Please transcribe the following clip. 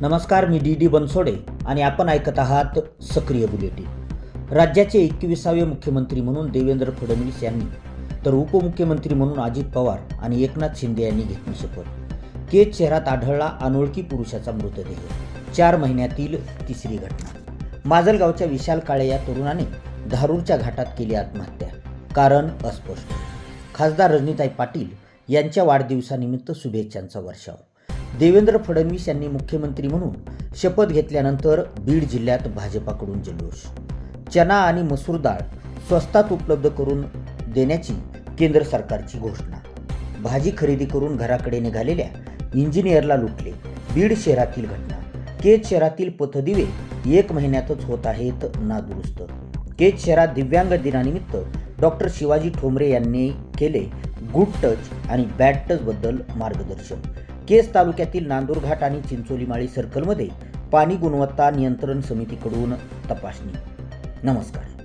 नमस्कार मी D D Bansode आणि आपण ऐकत आहात सक्रिय बुलेटिन. राज्याचे एकविसावे मुख्यमंत्री म्हणून देवेंद्र फडणवीस यांनी तर उपमुख्यमंत्री म्हणून अजित पवार आणि एकनाथ शिंदे यांनी घेतली शपथ. केज शहरात आढळला अनोळखी पुरुषाचा मृतदेह. चार महिन्यातील तिसरी घटना. माजलगावच्या विशाल काळे या तरुणाने धारूरच्या घाटात केली आत्महत्या. कारण अस्पष्ट. खासदार रजनीताई पाटील यांच्या वाढदिवसानिमित्त शुभेच्छांचा वर्षाव. देवेंद्र फडणवीस यांनी मुख्यमंत्री म्हणून शपथ घेतल्यानंतर बीड जिल्ह्यात भाजपाकडून जल्लोष. चना आणि मसूर डाळ स्वस्तात उपलब्ध करून देण्याची केंद्र सरकारची घोषणा. भाजी खरेदी करून घराकडे निघालेल्या इंजिनियरला लुटले. बीड शहरातील घटना. केज शहरातील पथदिवे एक महिन्यातच होत आहेत नादुरुस्त. केज शहरात दिव्यांग दिनानिमित्त डॉक्टर शिवाजी ठोंबरे यांनी केले गुड टच आणि बॅड टच बद्दल मार्गदर्शन. केस तालुक्यातील नांदूरघाट आणि चिंचोलीमाळी सर्कलमध्ये पाणी गुणवत्ता नियंत्रण समितीकडून तपासणी. नमस्कार.